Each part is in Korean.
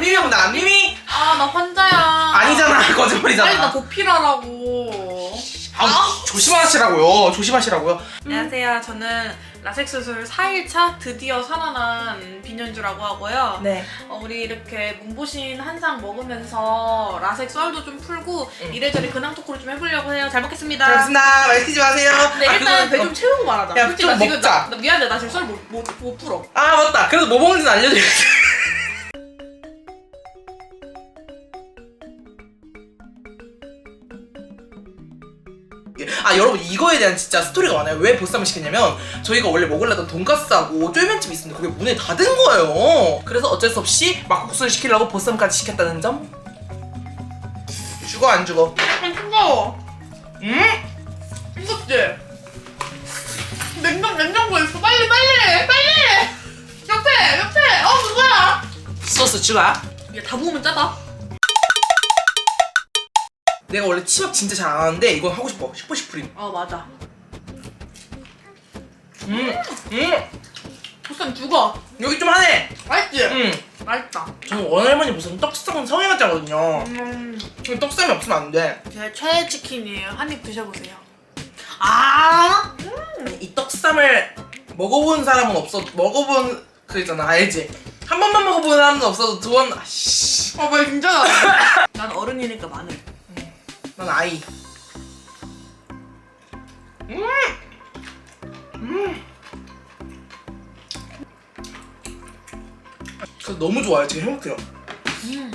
미미형 나 미미 아 나 환자야. 아니잖아 빨리 나 거짓말이잖아 보필하라고. 아, 조심하시라고요 조심하시라고요 안녕하세요. 저는 라섹 수술 4일차 드디어 살아난 비년주라고 하고요. 네 어, 우리 이렇게 문보신 한상 먹으면서 라섹 썰도 좀 풀고 응. 이래저래 근황 토크를 좀 해보려고 해요. 잘 먹겠습니다. 잘했습니다 말티지 마세요 근데 아, 일단 그거- 배좀 채우고 말하자. 야, 솔직히 좀 나 지금 먹자. 나, 나 미안해. 나 지금 썰 못 못 못 풀어. 아 맞다 그래도 뭐 먹는지 알려드릴게요 아 여러분 이거에 대한 진짜 스토리가 많아요 왜 보쌈을 시켰냐면 저희가 원래 먹으려던 돈가스하고 쫄면집이 있었는데 그게 문을 닫은 거예요 그래서 어쩔 수 없이 막국수를 시키려고 보쌈까지 시켰다는 점 죽어 안 죽어 아 뜨거워. 음? 싱겁지? 냉장 냉장고에 있어. 빨리 빨리 빨리. 옆에 옆에. 어 누구야? 소스 추가 얘다 부으면 짜다. 내가 원래 치밥 진짜 잘 안 하는데 이건 하고 싶어 슈퍼 슈프림 어 맞아. 음, 음 보쌈 죽어. 여기 좀 하네 맛있지? 음 맛있다. 저는 원할머니 무슨 떡상 성형외자거든요 음. 떡상이 없으면 안 돼 제 최애 치킨이에요. 한 입 드셔보세요. 아. 이 떡쌈을 먹어본 사람은 없어 먹어본 그 있잖아 알지? 한 번만 먹어본 사람은 없어도 두 번 아씨 아, 왜 진짜? 난 어른이니까 마늘. 난 아이 음! 음! 그래서 너무 좋아요 지금 행복해요 음.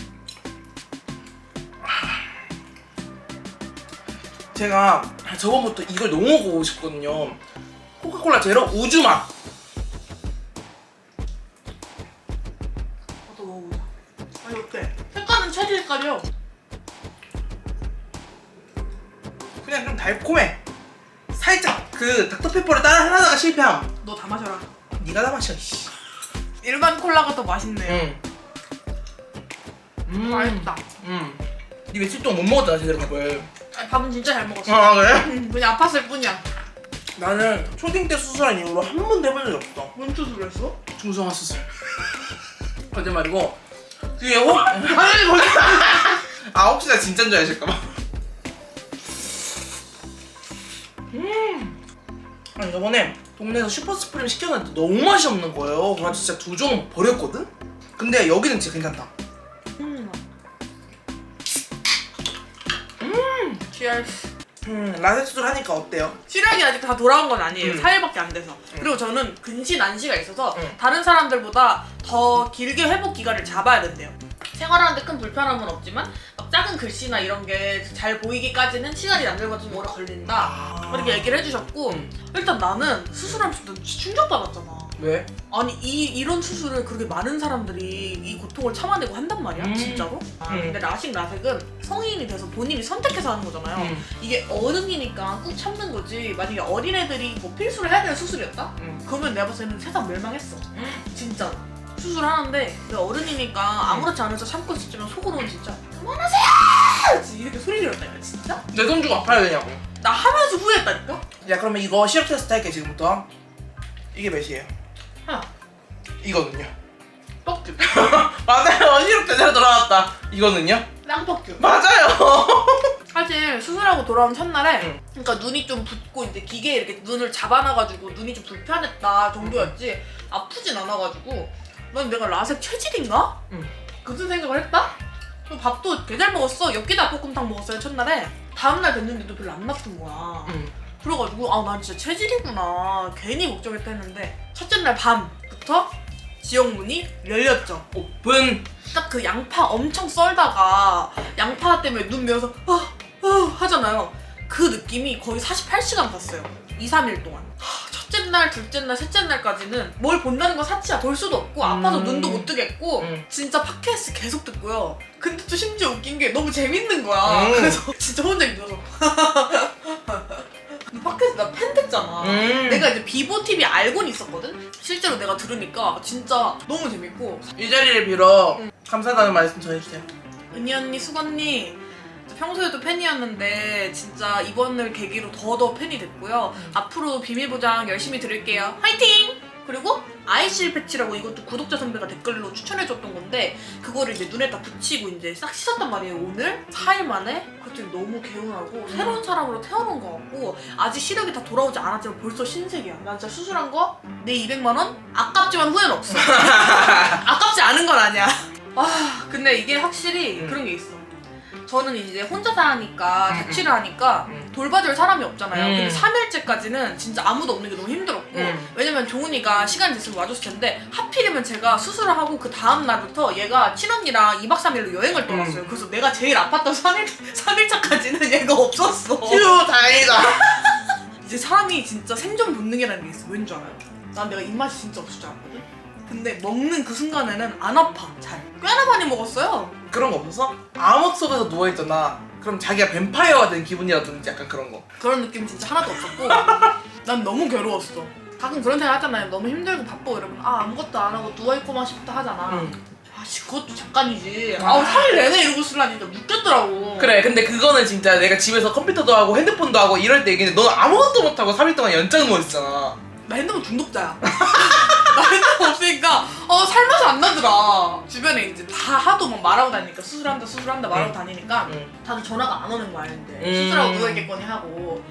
제가 저번부터 이걸 너무 먹어보고 싶거든요 코카콜라 제로 우주맛 나도 먹어보자. 아니 어때? 색깔은 체리 색깔이요. 그냥 좀 달콤해 살짝 그 닥터페퍼를 따라 하다가 실패함 너 다 마셔라. 네가 다 마셔 씨. 일반 콜라가 더 맛있네요. 응. 음. 맛있다. 음. 니 며칠 동안 못 먹었잖아 제대로 밥을. 아니, 밥은 진짜 잘 먹었어. 아 그래? 음, 그냥 아팠을 뿐이야. 나는 초딩 때 수술한 이후로 한 번도 해본 적이 없어. 뭔 수술 했어? 중성화 수술. 거짓말이고. 그게 혹? 아니 거기. 아 혹시 나 진짜인 줄 아실까봐. 아니 저번에 동네에서 슈퍼 스프림 시켰는데 너무 맛이 없는 거예요. 그래서 진짜 두 종 버렸거든. 근데 여기는 진짜 괜찮다. 음. Cheers. 음 라섹 수술 하니까 어때요? 시력이 아직 다 돌아온 건 아니에요. 음. 4일밖에 안 돼서. 그리고 저는 근시 난시가 있어서 음. 다른 사람들보다 더 길게 회복 기간을 잡아야 된대요. 생활하는데 큰 불편함은 없지만 막 작은 글씨나 이런 게 잘 보이기까지는 시간이 남들보다 좀 오래 걸린다. 이렇게 얘기를 해주셨고 음. 일단 나는 수술하면서 난 충격받았잖아. 왜? 아니 이 이런 수술을 그렇게 많은 사람들이 이 고통을 참아내고 한단 말이야 음. 진짜로? 아, 음. 근데 라식 라섹은 성인이 돼서 본인이 선택해서 하는 거잖아요. 음. 이게 어른이니까 꾹 참는 거지. 만약에 어린애들이 뭐 필수로 해야 되는 수술이었다? 음. 그러면 내가 봤을 때는 세상 멸망했어. 진짜. 수술하는데 내가 어른이니까 아무렇지 않아서 참고 있었지만 속으로는 진짜 그만하세요! 이렇게 소리 질렀다니까 진짜? 내 돈 주고 아파야 되냐고. 나 하면서 후회했다니까? 야 그러면 이거 시력 테스트 할게 지금부터. 이게 몇이에요? 하나 이거는요. 뻑큐 맞아요. 시력 제대로 돌아왔다. 이거는요? 쌍뻑큐 맞아요. 사실 수술하고 돌아온 첫날에 응. 그러니까 눈이 좀 붓고 이제 기계에 이렇게 눈을 잡아놔가지고 눈이 좀 불편했다 정도였지 아프진 않아가지고 난 내가 라섹 체질인가? 응. 무슨 생각을 했다? 또 밥도 개 잘 먹었어 엽기 닭볶음탕 먹었어요 첫날에 다음날 됐는데도 별로 안 나쁜 거야 음. 그래가지고 아난 진짜 체질이구나 괜히 걱정했다 했는데 첫째 날 밤부터 지옥문이 열렸죠 오픈. 딱 그 양파 엄청 썰다가 양파 때문에 눈 매워서 아, 아 하잖아요. 그 느낌이 거의 48시간 갔어요. 2, 3일 동안. 날, 둘째 날, 셋째 날까지는 뭘 본다는 건 사치야. 볼 수도 없고 아파서 음. 눈도 못 뜨겠고 음. 진짜 팟캐스트 계속 듣고요. 근데 또 심지어 웃긴 게 너무 재밌는 거야. 음. 그래서 진짜 혼자 힘들어서 팟캐스트 나 팬 됐잖아. 음. 내가 이제 비보 TV 알고는 있었거든. 실제로 내가 들으니까 진짜 너무 재밌고 이 자리를 빌어 응. 감사하다는 말씀 전해주세요. 은희 언니, 수건 언니 평소에도 팬이었는데 진짜 이번을 계기로 더더 팬이 됐고요. 음. 앞으로 비밀 보장 열심히 들을게요. 화이팅! 그리고 아이실 패치라고 이것도 구독자 선배가 댓글로 추천해줬던 건데 그거를 이제 눈에다 붙이고 이제 싹 씻었단 말이에요 오늘 4일 만에 그랬더니 너무 개운하고 새로운 사람으로 태어난 것 같고 아직 시력이 다 돌아오지 않았지만 벌써 신세계야 나 진짜 수술한 거 내 200만 원 아깝지만 후회는 없어 아깝지 않은 건 아니야 아 근데 이게 확실히 음. 그런 게 있어 저는 이제 혼자 사니까 음, 자취를 하니까 음. 돌봐줄 사람이 없잖아요. 음. 근데 3일째까지는 진짜 아무도 없는 게 너무 힘들었고 음. 왜냐면 종훈이가 시간이 됐으면 와줬을 텐데 하필이면 제가 수술을 하고 그 다음 날부터 얘가 친언니랑 2박 3일로 여행을 떠났어요. 음. 그래서 내가 제일 아팠던 3일, 3일차까지는 얘가 없었어. 휴 다행이다. 이제 사람이 진짜 생존 본능이라는 게 있어. 왠 줄 알아요? 난 내가 입맛이 진짜 없을 줄 알았거든. 근데 먹는 그 순간에는 안 아파 잘. 꽤나 많이 먹었어요. 그런 거 없었어? 암흑 속에서 누워 있잖아. 그럼 자기가 뱀파이어가 된 기분이라 든지 약간 그런 거. 그런 느낌 진짜 하나도 없었고 난 너무 괴로웠어. 가끔 그런 생각 하잖아요. 너무 힘들고 바쁘고 이러면 아 아무것도 안 하고 누워있고만 싶다 하잖아. 응. 아씨 그것도 잠깐이지. 아. 아우 3일 내내 이러고 있으려니 진짜 웃겼더라고. 그래 근데 그거는 진짜 내가 집에서 컴퓨터도 하고 핸드폰도 하고 이럴 때 얘기는데 너는 아무것도 못하고 3일 동안 연장 누워있잖아. 나 핸드폰 중독자야. 나 핸드폰 없으니까 어 살맛이 안 나더라. 주변에 이제 다 하도 막 말하고 다니니까 수술한다 수술한다 말하고 응. 다니니까 응. 다들 전화가 안 오는 거야 근데 음. 수술하고 누워있겠거니 하고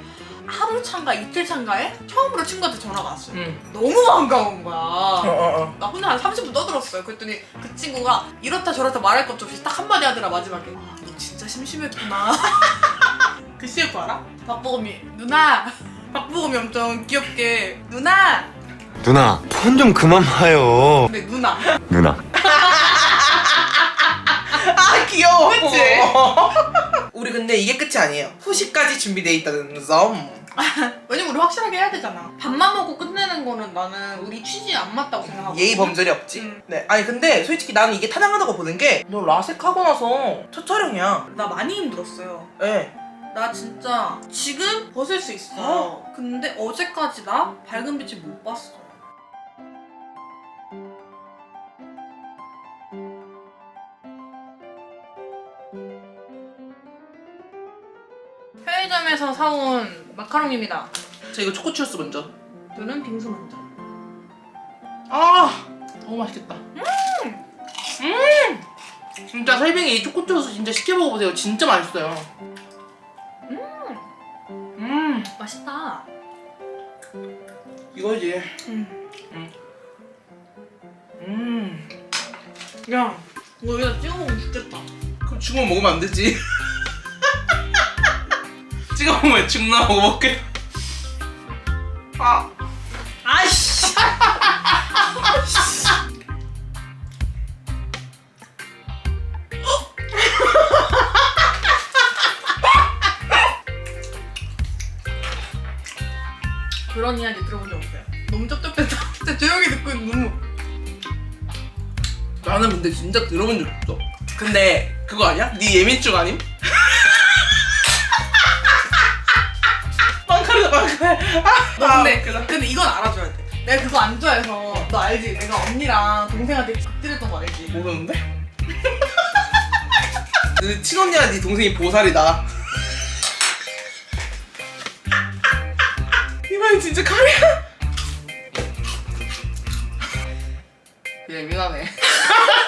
하루 차인가 이틀 차인가에 처음으로 친구한테 전화가 왔어요. 응. 너무 반가운 거야. 어어어. 나 혼자 한 30분 떠들었어요. 그랬더니 그 친구가 이렇다 저렇다 말할 것도 없이 딱 한마디 하더라 마지막에. 아, 너 진짜 심심했구나. 그 CF 알아? 박보검이 누나. 박보검이 엄청 귀엽게 누나. 누나, 폰 좀 그만 봐요. 근데 누나. 누나. 아 귀여워. 그치? 우리 근데 이게 끝이 아니에요. 후식까지 준비돼 있다는 점. 왜냐면 우리 확실하게 해야 되잖아. 밥만 먹고 끝내는 거는 나는 우리 취지에 안 맞다고 생각하고. 예의 범절이 없지. 음. 네. 아니 근데 솔직히 나는 이게 타당하다고 보는 게 너 라섹하고 나서 첫 촬영이야. 나 많이 힘들었어요. 예. 나 진짜 지금 벗을 수 있어. 근데 어제까지 나 밝은 빛을 못 봤어. 편의점에서 사온 마카롱입니다. 자 이거 초코치오스 먼저. 저는 빙수 먼저. 아 너무 맛있겠다. 음. 음. 진짜 설빙이 이 초코치오스 진짜 시켜 먹어보세요. 진짜 맛있어요. 음. 음. 맛있다. 이거지. 음. 음. 야, 이거 여기다 찍어 먹으면 좋겠다. 그럼 죽으면 먹으면 안 되지. 찍어 먹으면 죽나 먹어볼게. 아. 아이씨. 그런 이야기 들어본 적 없어요. 너무 쩝쩝했다. 진짜 조용히 듣고 있는 너무. 나는 근데 진짜 들어본 적 없어. 근데 그거 아니야? 네 예민증 아님? 빵카르. 아, 너 아, 근데, 웃기다. 근데 이건 알아줘야 돼. 내가 그거 안 좋아해서 너 알지? 내가 언니랑 동생한테 극딜했던 거 알지? 모르는데? 그 친언니랑 네 동생이 보살이다. 이번엔 진짜 카리야. 예민하네.